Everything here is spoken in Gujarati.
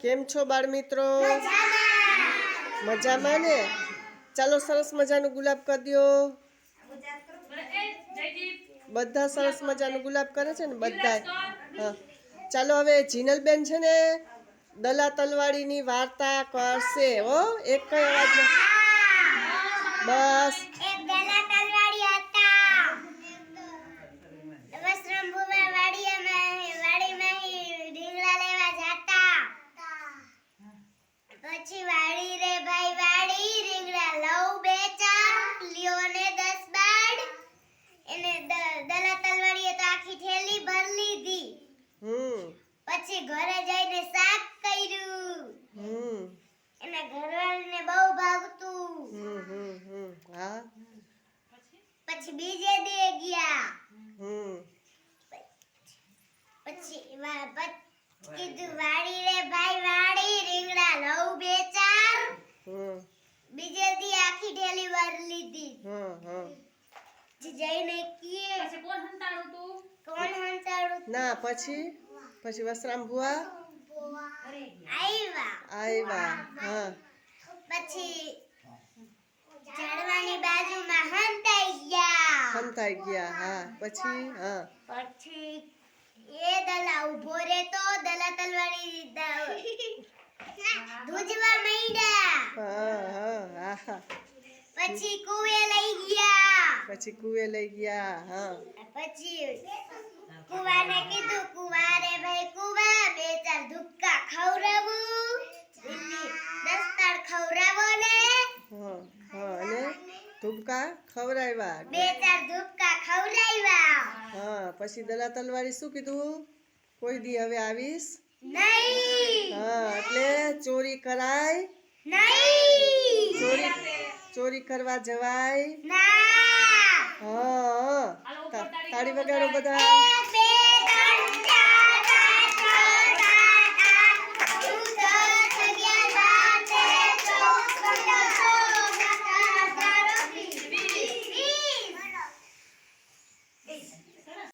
કેમ છો બાળ મિત્રો મજામાં ને? ચાલો સરસ મજાનું ગુલાબ કરી દો. બધા સરસ મજાનું ગુલાબ કરે છે ને બધા હા. ચાલો હવે જીનલબેન છે ને દલા તલવાડીની વાર્તા કરશે હો. એક કઈ અવાજમાં. બસ. પછી વાડી રે ભાઈ વાડી રીંગણા લઉં બે ચાર લ્યો ને દસ બાડ. એને દલા તલવાડીએ તો આખી થેલી ભર લીધી. હમ. પછી ઘરે જઈને શાક કર્યું. હમ. એના ઘરવાળીને બહુ ભાવતું હમ હમ હમ. હા. પછી બીજે દે ગયા હમ પછી વા- પછ- કીધું વાડી રે ભાઈ વાડી રીંગણા લઉં બે ચાર હમ બીજે દી આખી ઢેલી વાર લીધી. હમ પછી જઈને કીએ કોણ હંતાડું ના પછી? પછી વસરામ ભુવા? આવ્યા આવ્યા હા. પછી ઝાડવાની બાજુમાં હંતાઈ ગયા. હંતાઈ ગયા હા. પછી હા. પછી એ દલા ઊભો રહેતો દલા તલવારી દ- ધ્રુજવા માંડ્યા. હા હા હા હા પછી કુએ લઈ ગયા. પછી કુએ લઈ ગયા હા. પછી કુવાને કીધું કુવારે ભાઈ કુવા બે ચાર ધુક્કા દિલ્હી દસ્તાર ખવડાવો ને. હા હા અને ધૂપકા ખવડાવ્યા. બે ચાર ધુક્કા ખવડાવ્યા. હા પછી દલા તલવારી શું કીધું? કોઈ દી હવે આવીશ? નહીં. હા એટલે ચોરી કરાય. નહીં. ચોરી ચોરી કરવા જવાય? ના. હા તા- તાળી વગાડો બધા.